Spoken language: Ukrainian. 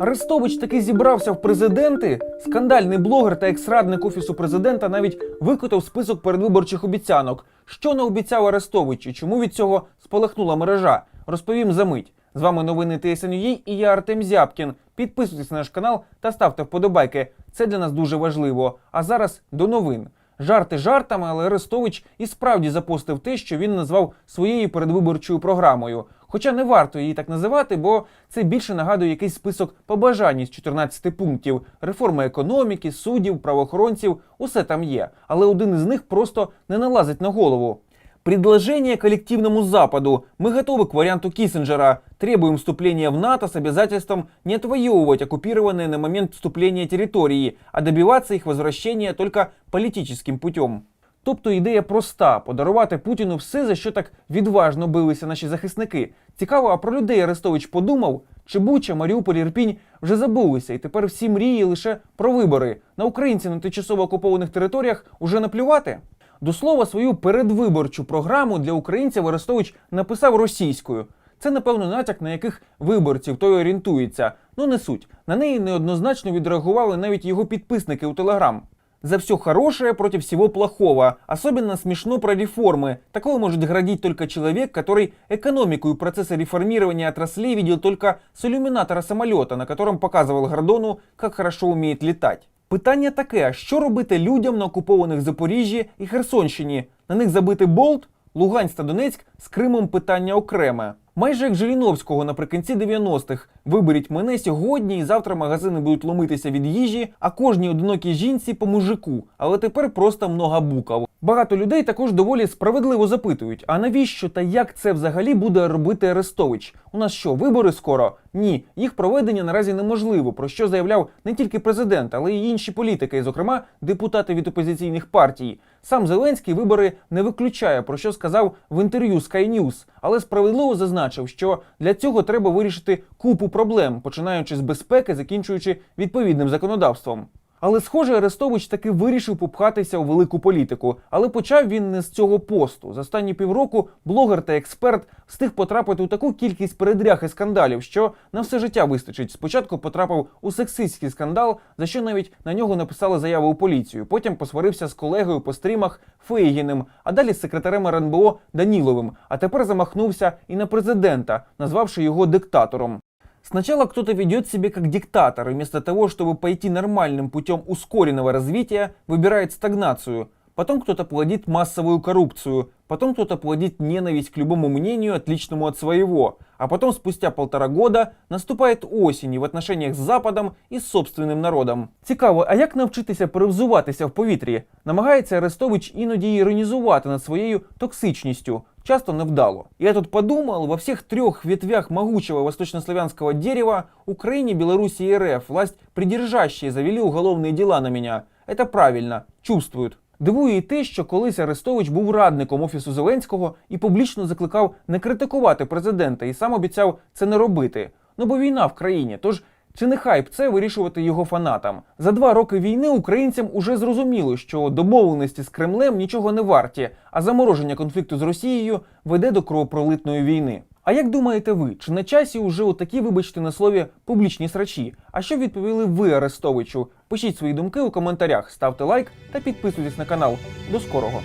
Арестович таки зібрався в президенти. Скандальний блогер та екс-радник офісу президента навіть викотав список передвиборчих обіцянок. Що наобіцяв Арестович і чому від цього спалахнула мережа? Розповім за мить. З вами новини ТСНЮЄ і я Артем Зябкін. Підписуйтесь на наш канал та ставте вподобайки. Це для нас дуже важливо. А зараз до новин. Жарти жартами, але Арестович і справді запостив те, що він назвав своєю передвиборчою програмою. Хоча не варто її так називати, бо це більше нагадує якийсь список побажань із 14 пунктів: реформи економіки, суддів, правоохоронців усе там є. Але один із них просто не налазить на голову. Предложение коллективному Западу. Мы готовы к варианту Киссинджера. Требуем вступления в НАТО с обязательством не отвоевывать оккупированные на момент вступления территории, а добиваться их возвращения только политическим путем. Тобто ідея проста подарувати Путіну все, за що так відважно билися наші захисники. Цікаво, а про людей Арестович подумав? Чи Буча, Маріуполь, Ірпінь вже забулися, і тепер всі мрії лише про вибори. На українців на тимчасово окупованих територіях уже наплювати? До слова, свою передвиборчу програму для українців Арестович написав російською. Це, напевно, натяк на яких виборців той орієнтується. Ну не суть. На неї неоднозначно відреагували навіть його підписники у Телеграм. За все хорошее против всего плохого. Особенно смешно про реформы. Такого может градить только человек, который экономику и процессы реформирования отраслей видел только с иллюминатора самолета, на котором показывал Гордону, как хорошо умеет летать. Питання таке: що робити людям на окупованих Запоріжжі і Херсонщині? На них забити болт? Луганськ та Донецьк з Кримом питання окреме. Майже як Жириновського наприкінці 90-х. Виберіть мене сьогодні, і завтра магазини будуть ломитися від їжі, а кожній одинокій жінці по мужику. Але тепер просто много букав. Багато людей також доволі справедливо запитують: а навіщо та як це взагалі буде робити Арестович? У нас що, вибори скоро? Ні, їх проведення наразі неможливо, про що заявляв не тільки президент, але й інші політики, зокрема депутати від опозиційних партій. Сам Зеленський вибори не виключає, про що сказав в інтерв'ю Sky News, але справедливо зазначив, що для цього треба вирішити купу проблем, починаючи з безпеки, закінчуючи відповідним законодавством. Але, схоже, Арестович таки вирішив попхатися у велику політику. Але почав він не з цього посту. За останні півроку блогер та експерт встиг потрапити у таку кількість передряг і скандалів, що на все життя вистачить. Спочатку потрапив у сексистський скандал, за що навіть на нього написали заяву у поліцію. Потім посварився з колегою по стрімах Фейгіним, а далі з секретарем РНБО Даніловим. А тепер замахнувся і на президента, назвавши його диктатором. Сначала кто-то ведет себя как диктатор, и вместо того, чтобы пойти нормальным путем ускоренного развития, выбирает стагнацию. Потом кто-то плодит массовую коррупцию, потом кто-то плодит ненависть к любому мнению, отличному от своего. А потом, спустя полтора года, наступает осінь і в отношениях з Западом і з собственним народом. Цікаво, а як навчитися перевзуватися в повітрі? Намагається Арестович іноді іронізувати над своєю токсичністю, часто невдало. Я тут подумал, во всех трех ветвях могучего восточнославянского дерева Украине, Белоруссии и РФ власть придержащие завели уголовные дела на меня. Это правильно, чувствуют. Дивує і те, що колись Арестович був радником офісу Зеленського і публічно закликав не критикувати президента і сам обіцяв це не робити. Ну бо війна в країні. Тож чи не хайп це вирішувати його фанатам? За два роки війни українцям уже зрозуміло, що домовленості з Кремлем нічого не варті, а замороження конфлікту з Росією веде до кровопролитної війни. А як думаєте ви, чи на часі уже отакі, вибачте на слові, публічні срачі? А що відповіли ви Арестовичу? Пишіть свої думки у коментарях, ставте лайк та підписуйтесь на канал. До скорого!